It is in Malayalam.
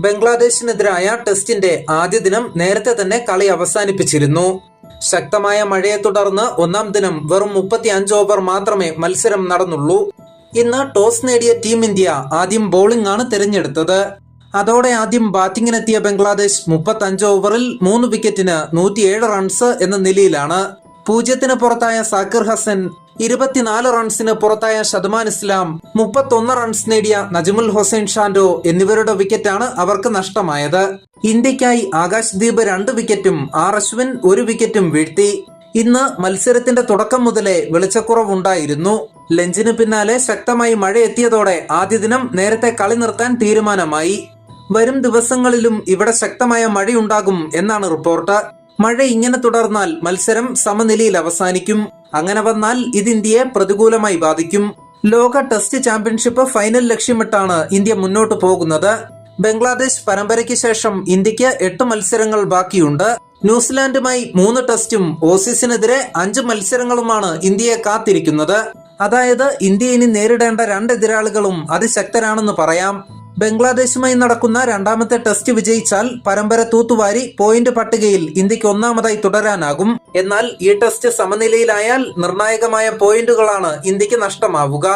ബംഗ്ലാദേശിനെതിരായ ടെസ്റ്റിന്റെ ആദ്യ ദിനം നേരത്തെ തന്നെ കളി അവസാനിപ്പിച്ചിരുന്നു. ശക്തമായ മഴയെ തുടർന്ന് ഒന്നാം ദിനം വെറും മുപ്പത്തി അഞ്ച് ഓവർ മാത്രമേ മത്സരം നടന്നുള്ളൂ. ഇന്ന് ടോസ് നേടിയ ടീം ഇന്ത്യ ആദ്യം ബോളിംഗ് ആണ് തിരഞ്ഞെടുത്തത്. അതോടെ ആദ്യം ബാറ്റിംഗിനെത്തിയ ബംഗ്ലാദേശ് മുപ്പത്തി അഞ്ച് ഓവറിൽ മൂന്ന് വിക്കറ്റിന് നൂറ്റിയേഴ് റൺസ് എന്ന നിലയിലാണ്. പൂജ്യത്തിന് പുറത്തായ സാക്കിർ ഹസൻ ഇരുപത്തിനാല് റൺസിന് പുറത്തായ ഷദ്മാൻ ഇസ്ലാം മുപ്പത്തൊന്ന് റൺസ് നേടിയ നജ്മുൽ ഹുസൈൻ ഷാൻഡോ എന്നിവരുടെ വിക്കറ്റാണ് അവർക്ക് നഷ്ടമായത്. ഇന്ത്യക്കായി ആകാശ്ദീപ് രണ്ട് വിക്കറ്റും ആർ അശ്വിൻ ഒരു വിക്കറ്റും വീഴ്ത്തി. ഇന്ന് മത്സരത്തിന്റെ തുടക്കം മുതലേ വെളിച്ചക്കുറവുണ്ടായിരുന്നു. ലഞ്ചിന് പിന്നാലെ ശക്തമായി മഴ എത്തിയതോടെ ആദ്യ ദിനം നേരത്തെ കളി നിർത്താൻ തീരുമാനമായി. വരും ദിവസങ്ങളിലും ഇവിടെ ശക്തമായ മഴയുണ്ടാകും എന്നാണ് റിപ്പോർട്ട്. മഴ ഇങ്ങനെ തുടർന്നാൽ മത്സരം സമനിലയിൽ അവസാനിക്കും. അങ്ങനെ വന്നാൽ ഇത് ഇന്ത്യയെ പ്രതികൂലമായി ബാധിക്കും. ലോക ടെസ്റ്റ് ചാമ്പ്യൻഷിപ്പ് ഫൈനൽ ലക്ഷ്യമിട്ടാണ് ഇന്ത്യ മുന്നോട്ട് പോകുന്നത്. ബംഗ്ലാദേശ് പരമ്പരയ്ക്ക് ശേഷം ഇന്ത്യയ്ക്ക് എട്ട് മത്സരങ്ങൾ ബാക്കിയുണ്ട്. ന്യൂസിലാൻഡുമായി മൂന്ന് ടെസ്റ്റും ഓസീസിനെതിരെ അഞ്ച് മത്സരങ്ങളുമാണ് ഇന്ത്യയെ കാത്തിരിക്കുന്നത്. അതായത് ഇന്ത്യ ഇനി നേരിടേണ്ട രണ്ട് എതിരാളികളും അതിശക്തരാണെന്ന് പറയാം. ബംഗ്ലാദേശുമായി നടക്കുന്ന രണ്ടാമത്തെ ടെസ്റ്റ് വിജയിച്ചാൽ പരമ്പര തൂത്തുവാരി പോയിന്റ് പട്ടികയിൽ ഇന്ത്യയ്ക്ക് ഒന്നാമതായി തുടരാനാകും. എന്നാൽ ഈ ടെസ്റ്റ് സമനിലയിലായാൽ നിർണായകമായ പോയിന്റുകളാണ് ഇന്ത്യയ്ക്ക് നഷ്ടമാവുക.